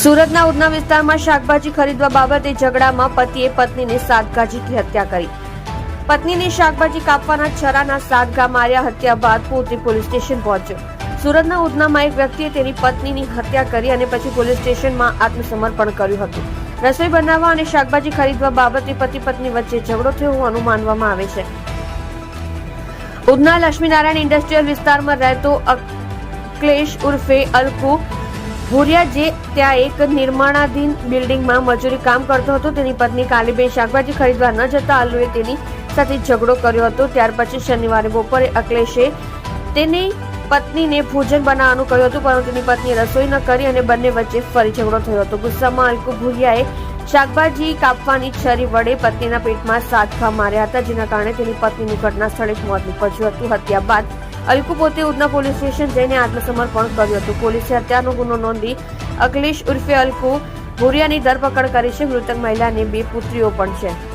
સુરતના ઉધના વિસ્તારમાં શાકભાજી ખરીદવા બાબતે ઝઘડામાં પતિએ પત્નીને સાતગાજીથી હત્યા કરી. પત્નીને શાકભાજી કાપવાના છરાના સાતગા માર્યા હત્યા બાદ પોતે પોલીસ સ્ટેશન પહોંચ્યો. સુરતના ઉધનામાં એક વ્યક્તિએ તેની પત્નીની હત્યા કરી અને પછી પોલીસ સ્ટેશનમાં આત્મસમર્પણ કર્યું હતું. રસોઈ બનાવવા અને શાકભાજી ખરીદવા બાબતે પતિ પત્ની વચ્ચે ઝઘડો થયો હોવાનું માનવામાં આવે છે. ઉધના લક્ષ્મીનારાયણ ઇન્ડસ્ટ્રીયલ વિસ્તારમાં રહેતો અક્લેશ ઉર્ફે અલ્કુ ભુરિયા, જે ત્યાં એક નિર્માણાધીન બિલ્ડિંગમાં મજૂરી કામ કરતો હતો, તેની પત્ની કાલીબેન શાકભાજી ખરીદવા ન જતા અલ્લુએ તેની સાથે ઝઘડો કર્યો હતો. ત્યાર પછી શનિવારે બપોરે અકલેશે તેની પત્નીને ભોજન બનાવવાનું કહ્યું હતું, પરંતુ તેની પત્નીએ રસોઈ ન કરી અને બંને વચ્ચે ફરી ઝઘડો થયો હતો. ગુસ્સામાં અલ્કુ ભુરિયાએ શાકભાજી કાપવાની છરી વડે પત્નીના પેટમાં સાતખા માર્યા હતા, જેના કારણે તેની પત્નીનું ઘટના સ્થળે જ મોત નીપજ્યું હતું. હત્યા બાદ અલ્કુ પોતે ઉધના પોલીસ સ્ટેશન જઈને આત્મસમર્પણ કર્યું હતું. પોલીસે હત્યાનો ગુનો નોંધી અખિલેશ ઉર્ફે અલ્કુ ભુરિયાની ધરપકડ કરી છે. મૃતક મહિલાની બે પુત્રીઓ પણ છે.